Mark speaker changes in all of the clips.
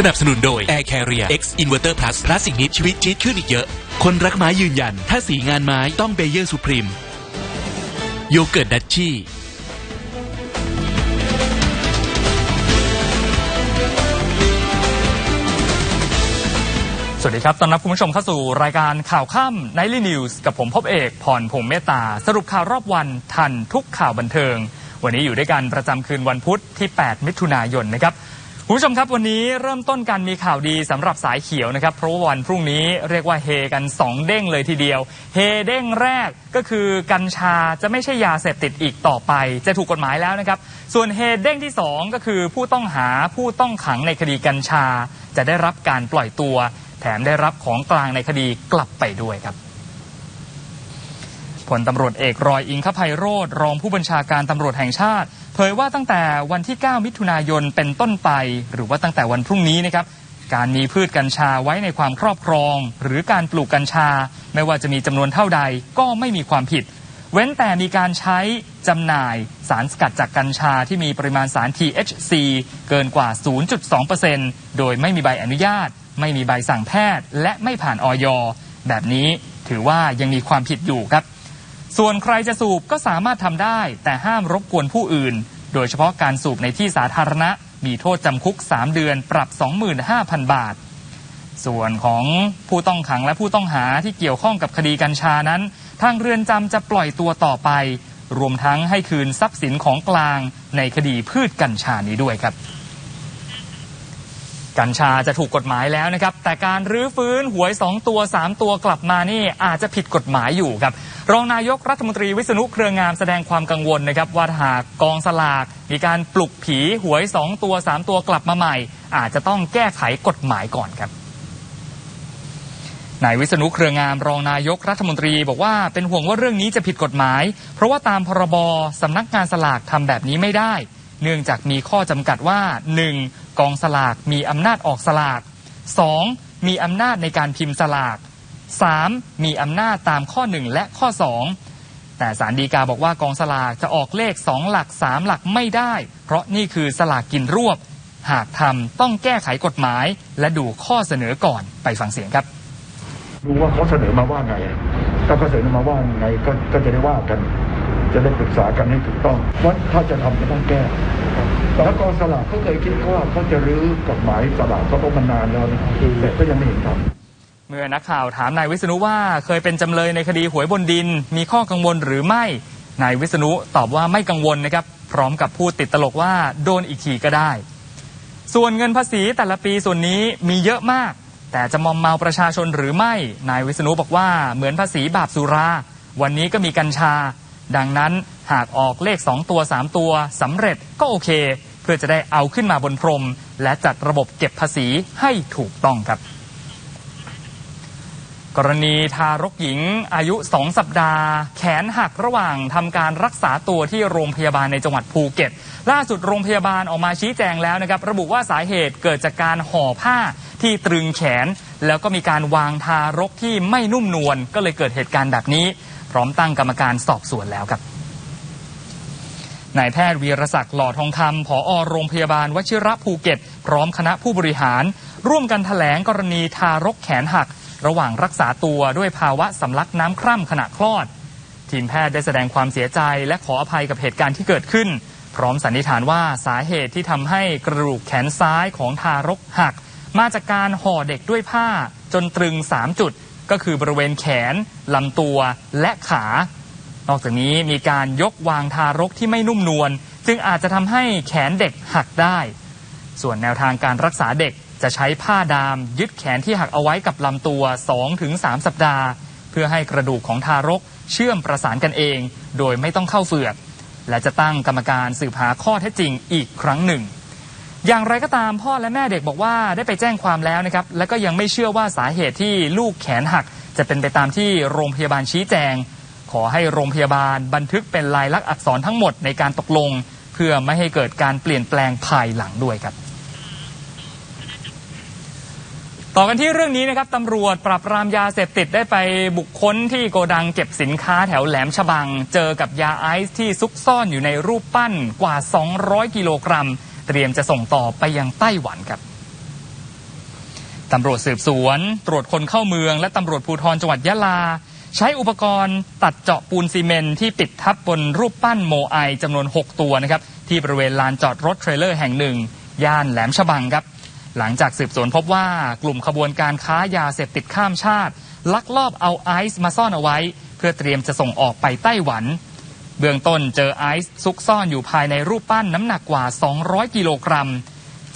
Speaker 1: สนับสนุนโดย Air Carrier X Inverter Plus พลาสสิกนิดชีวิตจี๊ดขึ้นอีกเยอะ คนรักไม้ยืนยัน ถ้าสีงานไม้ต้องเบเยอร์สุพรีมโยเกิร์ตดัชชี่
Speaker 2: สวัสดีครับต้อนรับคุณผู้ชมเข้าสู่รายการข่าวค่ำ Nightly News กับผมพบเอกพรพงษ์เมตตา สรุปข่าวรอบวันทันทุกข่าวบันเทิง วันนี้อยู่ด้วยกันประจำคืนวันพุธที่ 8 มิถุนายนนะครับ คุณผู้ชมครับวันนี้เริ่มต้นกันมีข่าวดีสำหรับสายเขียวนะครับเพราะวันพรุ่งนี้เรียกว่าเฮกัน 2 เด้งเลยทีเดียว เฮเด้งแรกก็คือกัญชาจะไม่ใช่ยาเสพติดอีกต่อไป จะถูกกฎหมายแล้วนะครับ ส่วนเฮเด้งที่ 2 ก็คือผู้ต้องหาผู้ต้องขังในคดีกัญชา จะได้รับการปล่อยตัว แถมได้รับของกลางในคดีกลับไปด้วยครับผลตำรวจเอกรอยอิงคภัยโรธรองผู้บัญชาการตำรวจแห่งชาติ เผยว่าตั้งแต่วันที่ 9 มิถุนายนเป็นต้นไป หรือว่าตั้งแต่วันพรุ่งนี้นะครับการมีพืชกัญชาไว้ในความครอบครอง หรือการปลูกกัญชา ไม่ว่าจะมีจำนวนเท่าใดก็ไม่มีความผิด เว้นแต่มีการใช้จำหน่ายสารสกัดจากกัญชาที่มีปริมาณสาร THC เกินกว่า 0.2%โดยไม่มีใบอนุญาต ไม่มีใบสั่งแพทย์ และไม่ผ่านออยแบบนี้ถือว่ายังมีความผิดอยู่ครับ ส่วนใครจะสูบก็สามารถทำได้ แต่ห้ามรบกวนผู้อื่น โดยเฉพาะการสูบในที่สาธารณะ มีโทษจำคุก 3 เดือนปรับ 25,000 บาท ส่วนของผู้ต้องขังและผู้ต้องหาที่เกี่ยวข้องกับคดีกัญชานั้น ทางเรือนจำจะปล่อยตัวต่อไป รวมทั้งให้คืนทรัพย์สินของกลางในคดีพืชกัญชานี้ด้วยครับ กัญชาจะถูกกฎหมายแล้วนะครับ แต่การรื้อฟื้นหวย 2 ตัว 3 ตัวกลับมานี่อาจจะผิดกฎหมายอยู่ครับ รองนายกรัฐมนตรีวิษณุเครืองามแสดงความกังวลนะครับว่าหากกองสลาก มีการปลุกผีหวย 2 ตัว 3 ตัวกลับมาใหม่ อาจจะต้องแก้ไขกฎหมายก่อนครับนายวิษณุเครืองามรองนายกรัฐมนตรี บอกว่าเป็นห่วงว่าเรื่องนี้จะผิดกฎหมาย เพราะว่าตามพรบสำนักงานสลากทำแบบนี้ไม่ได้ เนื่องจากมีข้อจำกัดว่า 1. กองสลาก มีอำนาจออกสลาก 2. มีอำนาจในการพิมพ์สลาก 3. มีอำนาจตามข้อ 1 และข้อ 2 แต่สารดีกาบอกว่ากองสลากจะออกเลข 2 หลัก 3 หลักไม่ได้ เพราะนี่คือสลากกินรวบ หากทำต้องแก้ไขกฎหมาย และดูข้อเสนอก่อนไปฟังเสียงครับ
Speaker 3: ดูว่าเขาเสนอมาว่าไง ถ้าเขาเสนอมาว่าไงก็ก็จะได้ว่ากัน จะได้ปรึกษากันให้ถูกต้องว่าถ้าจะทำก็ต้องแก้ แล้วกองสลากเขาเคยคิดว่าเขาจะรื้อกฎหมายสลากเขาก็มานานแล้วนะแต่ก็ยังไม่เห็นทำ
Speaker 2: เมื่อนักข่าวถามนายวิษณุว่าเคยเป็นจำเลยในคดีหวยบนดิน มีข้อกังวลหรือไม่ นายวิษณุตอบว่าไม่กังวลนะครับ พร้อมกับพูดติดตลกว่าโดนอีกทีก็ได้ ส่วนเงินภาษีแต่ละปีส่วนนี้มีเยอะมาก แต่จะมอมเมาประชาชนหรือไม่ นายวิษณุบอกว่าเหมือนภาษีบาปสุรา วันนี้ก็มีกัญชา ดังนั้น หากออกเลข 2 ตัว 3 ตัวสำเร็จก็โอเค เพื่อจะได้เอาขึ้นมาบนพรม และจัดระบบเก็บภาษีให้ถูกต้องครับ กรณีทารกหญิงอายุ 2 สัปดาห์ แขนหักระหว่างทำการรักษาตัวที่โรงพยาบาลในจังหวัดภูเก็ต ล่าสุดโรงพยาบาลออกมาชี้แจงแล้วนะครับ ระบุว่าสาเหตุเกิดจากการห่อผ้าที่ตรึงแขน แล้วก็มีการวางทารกที่ไม่นุ่มนวลก็เลยเกิดเหตุการณ์แบบนี้ พร้อมตั้งกรรมการสอบสวนแล้วครับ นายแพทย์วีรศักดิ์หล่อทองคำผอโรงพยาบาลวชิระภูเก็ต พร้อมคณะผู้บริหาร ร่วมกันแถลงกรณีทารกแขนหัก ระหว่างรักษาตัวด้วยภาวะสำลักน้ำคร่ำขณะคลอด ทีมแพทย์ได้แสดงความเสียใจและขออภัยกับเหตุการณ์ที่เกิดขึ้น พร้อมสันนิษฐานว่าสาเหตุที่ทำให้กระดูกแขนซ้ายของทารกหัก มาจากการห่อเด็กด้วยผ้าจนตรึง 3 จุด ก็คือบริเวณแขนลำตัวและขา นอกจากนี้มีการยกวางทารกที่ไม่นุ่มนวลจึงอาจจะทำให้แขนเด็กหักได้ ส่วนแนวทางการรักษาเด็กจะใช้ผ้าดาม ยึดแขนที่หักเอาไว้กับลำตัว 2-3 สัปดาห์ เพื่อให้กระดูกของทารกเชื่อมประสานกันเอง โดยไม่ต้องเข้าเฟือก และจะตั้งกรรมการสืบหาข้อเท็จจริงอีกครั้งหนึ่ง อย่างไรก็ตามพ่อและแม่เด็กบอกว่าได้ไปแจ้งความแล้วนะครับ และก็ยังไม่เชื่อว่าสาเหตุที่ลูกแขนหัก จะเป็นไปตามที่โรงพยาบาลชี้แจง ขอให้โรงพยาบาลบันทึกเป็นลายลักษณ์อักษรทั้งหมดในการตกลง เพื่อไม่ให้เกิดการเปลี่ยนแปลงภายหลังด้วยครับต่อกันที่เรื่องนี้นะครับตำรวจปราบปรามยาเสพติดได้ไปบุคคลที่โกดังเก็บสินค้าแถวแหลมฉบัง เจอกับยาไอซ์ที่ซุกซ่อนอยู่ในรูปปั้นกว่า 200 กิโลกรัม เตรียมจะส่งต่อไปยังไต้หวันครับตำรวจสืบสวน ตรวจคนเข้าเมือง และตำรวจภูธรจังหวัดยะลา ใช้อุปกรณ์ตัดเจาะปูนซีเมนที่ปิดทับบนรูปปั้นโมไอจำนวน 6 ตัวนะครับที่บริเวณลานจอดรถเทรลเลอร์แห่งหนึ่ง ย่านแหลมฉบังครับ หลังจากสืบสวนพบว่ากลุ่มขบวนการค้ายาเสพติดข้ามชาติ ลักลอบเอาไอซ์มาซ่อนเอาไว้ เพื่อเตรียมจะส่งออกไปไต้หวัน เบื้องต้นเจอไอซ์ซุกซ่อนอยู่ภายในรูปปั้นน้ำหนักกว่า 200 กิโลกรัม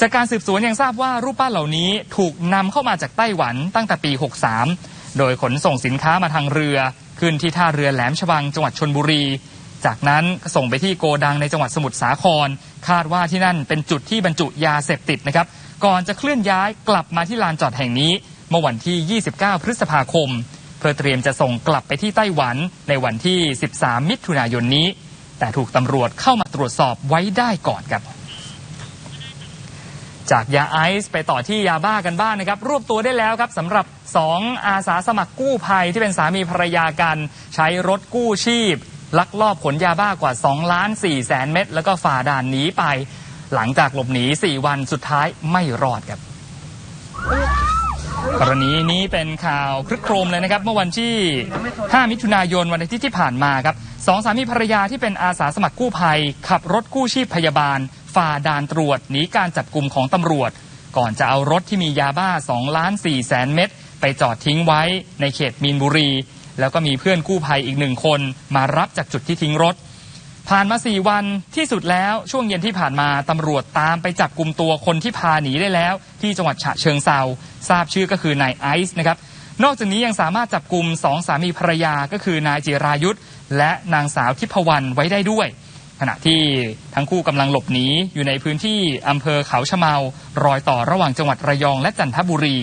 Speaker 2: จากการสืบสวนยังทราบว่ารูปปั้นเหล่านี้ถูกนำเข้ามาจากไต้หวันตั้งแต่ปี 63 โดยขนส่งสินค้ามาทางเรือ ขึ้นที่ท่าเรือแหลมฉบังจังหวัดชนบุรี จากนั้นส่งไปที่โกดังในจังหวัดสมุทรสาคร คาดว่าที่นั่นเป็นจุดที่บรรจุยาเสพติดนะครับ ก่อนจะเคลื่อนย้ายกลับมาที่ลานจอดแห่งนี้ เมื่อวันที่ 29 พฤษภาคม เพื่อเตรียมจะส่งกลับไปที่ไต้หวันในวันที่ 13 มิถุนายนนี้ แต่ถูกตำรวจเข้ามาตรวจสอบไว้ได้ก่อนครับ จากยาไอซ์ไปต่อที่ยาบ้ากันบ้างนะครับ รวบตัวได้แล้วครับสำหรับ 2 อาสาสมัครกู้ภัยที่เป็นสามีภรรยากัน ใช้รถกู้ชีพ ลักลอบขนยาบ้ากว่า2ล้าน4แสนเม็ดแล้วก็ฝ่าด่านหนีไป หลังจากหลบหนี 4 วันสุดท้ายไม่รอดครับกรณีนี้เป็นข่าวครึกโครมเลยนะครับ เมื่อวันที่ 5 มิถุนายนวันอาทิตย์ที่ผ่านมาครับสองสามีภรรยาที่เป็นอาสาสมัครกู้ภัย ขับรถกู้ชีพพยาบาล ฝ่าด่านตรวจหนีการจับกลุ่มของตำรวจ ก่อนจะเอารถที่มียาบ้า2ล้าน4แสนเม็ดไปจอดทิ้งไว้ในเขตมีนบุรี แล้วก็มีเพื่อนกู้ภัยอีกหนึ่งคนมารับจากจุดที่ทิ้งรถ ผ่านมา4วันที่สุดแล้วช่วงเย็นที่ผ่านมาตำรวจตามไปจับกลุ่มตัวคนที่พาหนีได้แล้ว ที่จังหวัดฉะเชิงเซาทราบชื่อก็คือนายไอซ์นะครับนอกจากนี้ยังสามารถจับกลุ่มสองสามีภรรยาก็คือนายจิรายุทธและนางสาวทิพวรรณไว้ได้ด้วย ขณะที่ทั้งคู่กำลังหลบหนีอยู่ในพื้นที่อำเภอเขาชะเมารอยต่อระหว่างจังหวัดระยองและจันทบุรี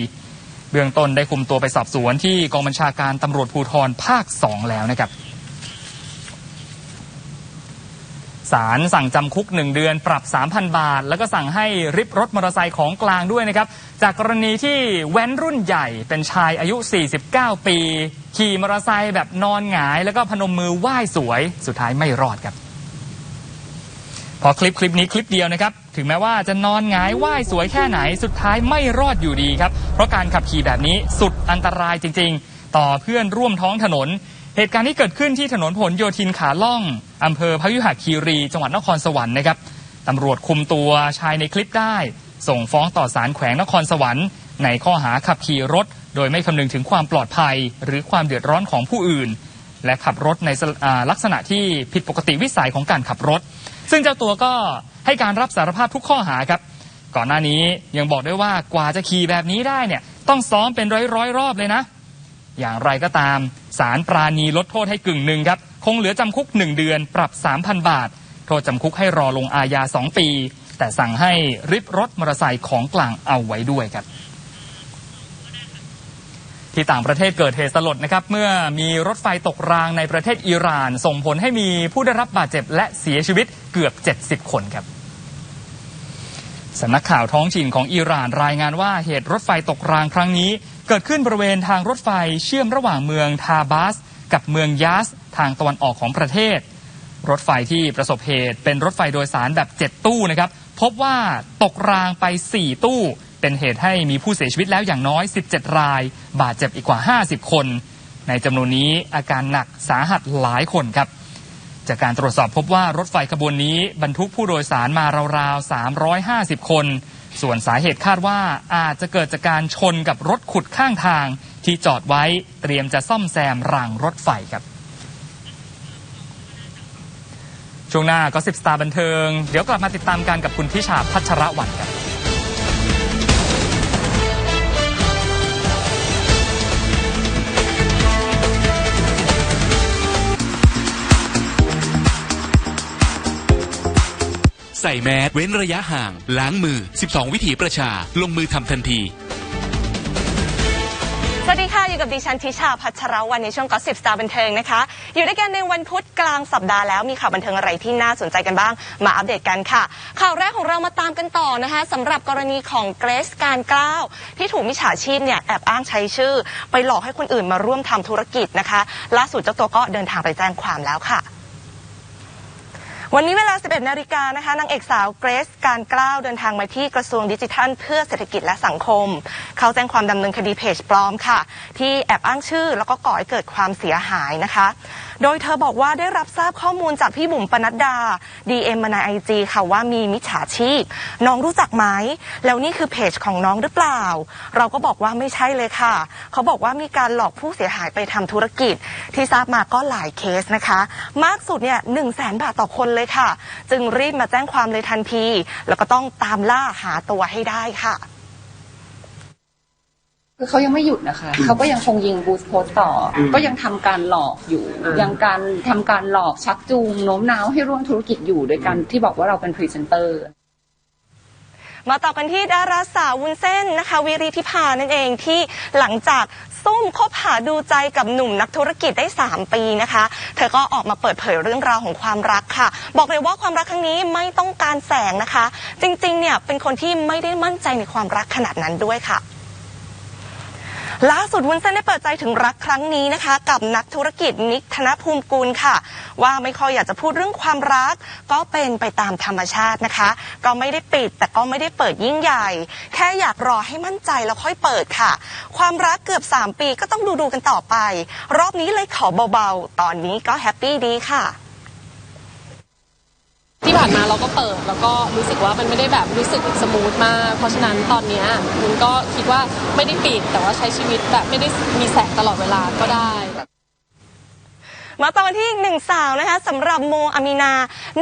Speaker 2: เบื้องต้นได้คุมตัวไปสอบสวนที่กองบัญชาการตำรวจภูธรภาค 2 แล้วนะครับศาลสั่งจำคุก 1 เดือนปรับ 3,000 บาท แล้วก็สั่งให้ริบรถมอเตอร์ไซค์ของกลางด้วยนะครับ จากกรณีที่แว้นรุ่นใหญ่เป็นชายอายุ 49 ปี ขี่มอเตอร์ไซค์แบบนอนหงาย แล้วก็พนมมือไหว้สวย สุดท้ายไม่รอดครับ พอคลิปคลิปนี้คลิปเดียวนะครับ ถึงแม้ว่าจะนอนหงายไหวสวยแค่ไหนสุดท้ายไม่รอดอยู่ดีครับ เพราะการขับขี่แบบนี้สุดอันตรายจริง ๆ ต่อเพื่อนร่วมท้องถนน เหตุการณ์ที่เกิดขึ้นที่ถนนผลโยธินขาล่องอำเภอพยุหคีรี จังหวัดนครสวรรค์นะครับตำรวจคุมตัวชายในคลิปได้ ส่งฟ้องต่อศาลแขวงนครสวรรค์ ในข้อหาขับขี่รถ โดยไม่คำนึงถึงความปลอดภัย หรือความเดือดร้อนของผู้อื่น และขับรถในลักษณะที่ผิดปกติวิสัยของการขับรถ ซึ่งเจ้าตัวก็ให้การรับสารภาพทุกข้อหาครับ ก่อนหน้านี้ยังบอกด้วยว่ากว่าจะขี่แบบนี้ได้เนี่ยต้องซ้อมเป็นร้อยร้อยๆรอบเลยนะ อย่างไรก็ตามศาลปราณีลดโทษให้กึ่งหนึ่งครับ คงเหลือจำคุก 1 เดือนปรับ 3,000 บาท โทษจำคุกให้รอลงอาญา 2 ปี แต่สั่งให้ริบรถมอเตอร์ไซค์ของกลางเอาไว้ด้วยครับที่ต่างประเทศเกิดเหตุสลดนะครับเมื่อมีรถไฟตกรางในประเทศอิหร่าน ส่งผลให้มีผู้ได้รับบาดเจ็บและเสียชีวิต เกือบ 70 คนครับสำนักข่าวท้องถิ่นของอิหร่านรายงานว่าเหตุรถไฟตกรางครั้งนี้ เกิดขึ้นบริเวณทางรถไฟเชื่อมระหว่างเมืองทาบาส กับเมืองยาส ทางตะวันออกของประเทศ รถไฟที่ประสบเหตุเป็นรถไฟโดยสารแบบ 7 ตู้นะครับพบว่าตกรางไป 4 ตู้ เป็นเหตุให้มีผู้เสียชีวิตแล้วอย่างน้อย 17 ราย บาดเจ็บอีกกว่า 50 คน ในจำนวนนี้อาการหนักสาหัสหลายคนครับ จากการตรวจสอบพบว่ารถไฟขบวนนี้ บรรทุกผู้โดยสารมาราวๆ 350 คน ส่วนสาเหตุคาดว่าอาจจะเกิดจากการชนกับรถขุดข้างทาง ที่จอดไว้เตรียมจะซ่อมแซมรางรถไฟครับ ช่วงหน้าก็สิบสตาร์บันเทิง เดี๋ยวกลับมาติดตามกันกับคุณทิชาพัชรวรรณครับ
Speaker 1: ใส่แมสเว้นระยะห่าง ล้างมือ 12 วิถีประชา ลงมือทำทันที
Speaker 4: สวัสดีค่ะ อยู่กับดิฉันทิชาพัชรวันในช่วงก็สิบสตาร์บันเทิงนะคะ อยู่ด้วยกันในวันพุธกลางสัปดาห์แล้วมีข่าวบันเทิงอะไรที่น่าสนใจกันบ้าง มาอัปเดตกันค่ะ ข่าวแรกของเรามาตามกันต่อนะคะสำหรับกรณีของเกรซการกล้าวที่ถูกมิจฉาชีพเนี่ยแอบอ้างใช้ชื่อ ไปหลอกให้คนอื่นมาร่วมทำธุรกิจนะคะ ล่าสุดเจ้าตัวก็เดินทางไปแจ้งความแล้วค่ะ วันนี้เวลา 11 นาฬิกานะคะ นางเอกสาวเกรซการกล้าวเดินทางมาที่กระทรวงดิจิทัล เพื่อเศรษฐกิจและสังคม เขาแจ้งความดำเนินคดีเพจปลอมค่ะ ที่แอบอ้างชื่อแล้วก็ก่อให้เกิดความเสียหายนะคะ โดยเธอบอกว่าได้รับทราบข้อมูลจากพี่บุ๋มปนัดดา DM มาในไอจีค่ะว่ามีมิจฉาชีพ น้องรู้จักไหมแล้วนี่คือเพจของน้องหรือเปล่า เราก็บอกว่าไม่ใช่เลยค่ะ เขาบอกว่ามีการหลอกผู้เสียหายไปทำธุรกิจ ที่ทราบมาก็หลายเคสนะคะ มากสุดเนี่ยหนึ่งแสนบาทต่อคนเลยค่ะ จึงรีบมาแจ้งความเลยทันที แล้วก็ต้องตามล่าหาตัวให้ได้ค่ะ
Speaker 5: คือเขายังไม่หยุดนะคะ เขาก็ยังคงยิงบูสต์โพสต์ต่ออก็ยังทำการหลอกอยู่ ยังการทำการหลอกชักจูงโน้มน้าวให้ร่วมธุรกิจอยู่โดยการที่บอกว่าเราเป็นพรีเซนเตอร์
Speaker 4: มาต่อกันที่ดาราสาววุ้นเส้นนะคะ วิริธิพานั่นเองที่หลังจากซุ่มคบหาดูใจกับหนุ่มนักธุรกิจได้ 3 ปีนะคะ เธอก็ออกมาเปิดเผยเรื่องราวของความรักค่ะ บอกเลยว่าความรักครั้งนี้ไม่ต้องการแสงนะคะ จริงๆเนี่ยเป็นคนที่ไม่ได้มั่นใจในความรักขนาดนั้นด้วยค่ะ ล่าสุดวุ้นเส้นได้เปิดใจถึงรักครั้งนี้นะคะ กับนักธุรกิจนิกธนภูมิกุลค่ะ ว่าไม่ค่อยอยากจะพูดเรื่องความรัก ก็เป็นไปตามธรรมชาตินะคะ ก็ไม่ได้ปิดแต่ก็ไม่ได้เปิดยิ่งใหญ่ แค่อยากรอให้มั่นใจแล้วค่อยเปิดค่ะ ความรักเกือบ 3 ปีก็ต้องดูดูกันต่อไป รอบนี้เลยขอเบาๆ ตอนนี้ก็แฮปปี้ดีค่ะ
Speaker 6: ที่ผ่านมาเราก็เปิดแล้วก็รู้สึกว่ามันไม่ได้แบบรู้สึกสมูทมาก เพราะฉะนั้นตอนนี้มันก็คิดว่าไม่ได้ปิดแต่ว่าใช้ชีวิตแบบไม่ได้มีแสงตลอดเวลาก็ได้
Speaker 4: มาต่อกันที่อีกหนึ่งสาวนะคะสำหรับโมอามีนา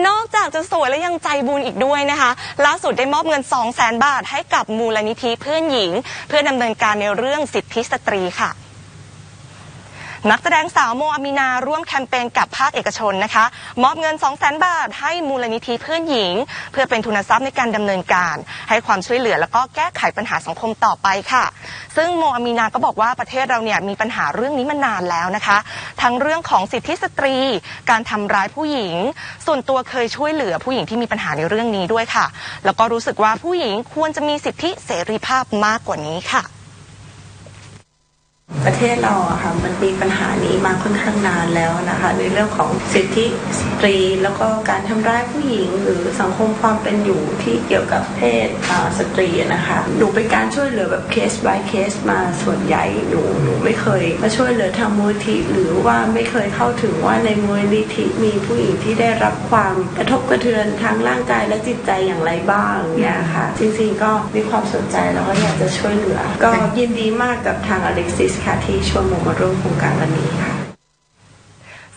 Speaker 4: นอกจากจะสวยและยังใจบุญอีกด้วยนะคะ ล่าสุดได้มอบเงิน 2 0 0แสนบาทให้กับมูลนิธิเพื่อนหญิง เพื่อดำเนินการในเรื่องสิทธิสตรีค่ะ นักแสดงสาวโมอามีนาร่วมแคมเปญกับภาคเอกชนนะคะ มอบเงิน 2 0 0 0 0 0 บาท ให้มูลนิธิเพื่อนหญิง เพื่อเป็นทุนทรัพย์ในการดำเนินการ ให้ความช่วยเหลือแล้วก็แก้ไขปัญหาสังคมต่อไปค่ะ ซึ่งโมอามีนาก็บอกว่าประเทศเราเนี่ยมีปัญหาเรื่องนี้มานานแล้วนะคะ ทั้งเรื่องของสิทธิสตรี การทำร้ายผู้หญิง ส่วนตัวเคยช่วยเหลือผู้หญิงที่มีปัญหาในเรื่องนี้ด้วยค่ะ แล้วก็รู้สึกว่าผู้หญิงควรจะมีสิทธิเสรีภาพมากกว่านี้ค่ะ
Speaker 7: ประเทศเราอะค่ะมันมีปัญหานี้มาค่อนข้างนานแล้วนะคะในเรื่องของสิทธิสตรี แล้วก็การทำร้ายผู้หญิง หรือสังคมความเป็นอยู่ที่เกี่ยวกับเพศอ่าสตรีอะนะคะหนูเป็นการช่วยเหลือแบบเคส by เคสมาส่วนใหญ่หนูหนูไม่เคย มาช่วยเหลือทางมูลนิธิหรือว่าไม่เคยเข้าถึงว่าในมูลนิธิมีผู้หญิงที่ได้รับความกระทบกระเทือนทั้งร่างกายและจิตใจอย่างไรบ้างเนี่ยค่ะจริงๆก็มีความสนใจแล้วก็อยากจะช่วยเหลือ ก็ยินดีมากกับทางอเล็กซิสค่ะที่ชวนหมูมาร่วมโครงการวันนี้ค่ะ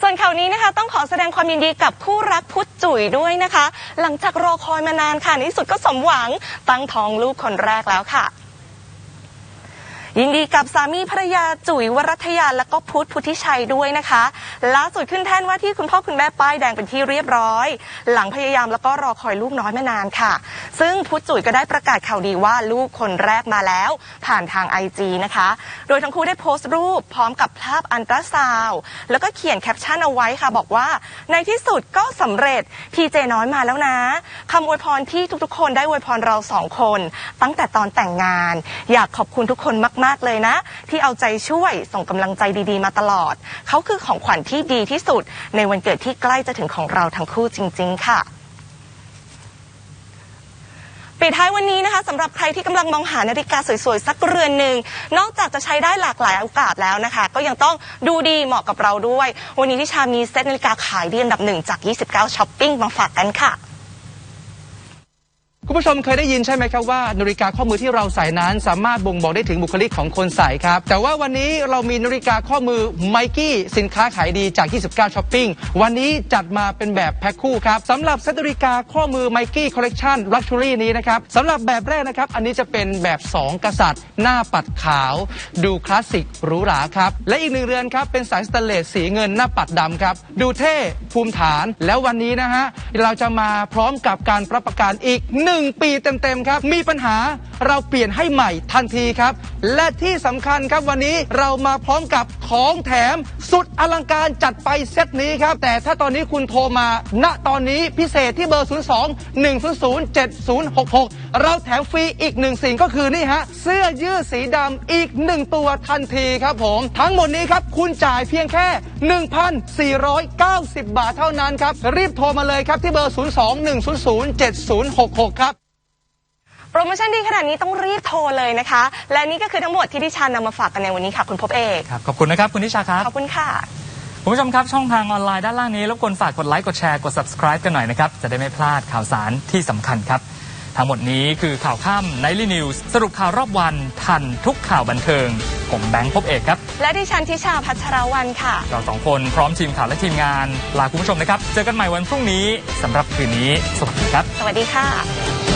Speaker 4: ส่วนข่าวนี้นะคะต้องขอแสดงความยินดีกับคู่รักพุทธจุ๋ยด้วยนะคะ หลังจากรอคอยมานานค่ะในที่สุดก็สมหวังตั้งท้องลูกคนแรกแล้วค่ะ ยินดีกับสามีภรรยาจุ๋ยวรัตยาและก็พุทธพุทธิชัยด้วยนะคะล่าสุดขึ้นแท่นว่าที่คุณพ่อคุณแม่ป้ายแดงเป็นที่เรียบร้อย หลังพยายามแล้วก็รอคอยลูกน้อยมานานค่ะ ซึ่งพุทธจุ๋ยก็ได้ประกาศข่าวดีว่าลูกคนแรกมาแล้ว ผ่านทางไอจีนะคะ โดยทั้งคู่ได้โพสต์รูปพร้อมกับภาพอันตราซาวแล้วก็เขียนแคปชั่นเอาไว้ค่ะบอกว่า ในที่สุดก็สำเร็จพีเจน้อยมาแล้วนะคำอวยพรที่ทุกๆ คนได้อวยพรเราสองคน ตั้งแต่ตอนแต่งงาน อยากขอบคุณทุกคนมากๆเลยนะ ที่เอาใจช่วยส่งกำลังใจดีๆ มาตลอด เขาคือของขวัญที่ดีที่สุด ในวันเกิดที่ใกล้จะถึงของเราทั้งคู่จริง ๆ ค่ะปิดท้ายวันนี้นะคะสำหรับใครที่กำลังมองหานาฬิกาสวยๆ สักเรือนหนึ่ง นอกจากจะใช้ได้หลากหลายโอกาสแล้วนะคะ ก็ยังต้องดูดีเหมาะกับเราด้วย วันนี้ที่ชามีเซ็ตนาฬิกาขายดีอันดับหนึ่งจาก 29ช้อปปิ้งมาฝากกันค่ะ
Speaker 8: คุณผู้ชมเคยได้ยินใช่ไหมครับว่านาฬิกาข้อมือที่เราใส่นั้น สามารถบ่งบอกได้ถึงบุคลิกของคนใส่ครับ แต่ว่าวันนี้เรามีนาฬิกาข้อมือไมกี้สินค้าขายดีจาก 29ช้อปปิ้งวันนี้จัดมาเป็นแบบแพ็คคู่ครับสำหรับเซตนาฬิกาข้อมือไมกี้คอลเลกชันลักชัวรี่นี้นะครับสำหรับแบบแรกนะครับ อันนี้จะเป็นแบบ 2 กษัตริย์ หน้าปัดขาว ดูคลาสสิกหรูหราครับ และอีกหนึ่งเรือนครับเป็นสายสแตนเลสสีเงินหน้าปัดดำครับดูเท่ภูมิฐานแล้ววันนี้นะฮะเราจะมาพร้อมกับการรับประกันอีก1 1 ปีเต็มๆครับ มีปัญหาเราเปลี่ยนให้ใหม่ทันทีครับ และที่สำคัญครับวันนี้เรามาพร้อมกับของแถมสุดอลังการจัดไปเซตนี้ครับ แต่ถ้าตอนนี้คุณโทรมา ณตอนนี้พิเศษที่เบอร์ 02 100 7066 เราแถมฟรีอีกหนึ่งสิ่งก็คือนี่ฮะ เสื้อยืดสีดำอีกหนึ่งตัวทันทีครับผม ทั้งหมดนี้ครับคุณจ่ายเพียงแค่ 1,490 บาทเท่านั้นครับ รีบโทรมาเลยครับที่เบอร์ 02 100 7066 ครับ
Speaker 4: โปรโมชั่นดีขนาดนี้ต้องรีบโทรเลยนะคะ และนี่ก็คือทั้งหมดที่ดิฉันนำมาฝากกันในวันนี้ค่ะ คุณพบเอก
Speaker 2: ครับขอบคุณนะครับคุณนิชาครับ
Speaker 4: ขอบคุณค่ะ
Speaker 2: คุณผู้ชมครับ ช่องทางออนไลน์ด้านล่างนี้รบกวนฝากกดไลค์กดแชร์กด subscribe กันหน่อยนะครับจะได้ไม่พลาดข่าวสารที่สำคัญครับ ทั้งหมดนี้คือข่าวค่ำ Nightly News สรุปข่าวรอบวันทันทุกข่าวบันเทิง ผมแบงค์พบเอกครับ
Speaker 4: และดิฉันทิชาพัชรวันค่ะ
Speaker 2: เราสองคนพร้อมทีมข่าวและทีมงาน ลาคุณผู้ชมนะครับ เจอกันใหม่วันพรุ่งนี้สำหรับคืนนี้ สวัสดีครับ
Speaker 4: สวัสดีค่ะ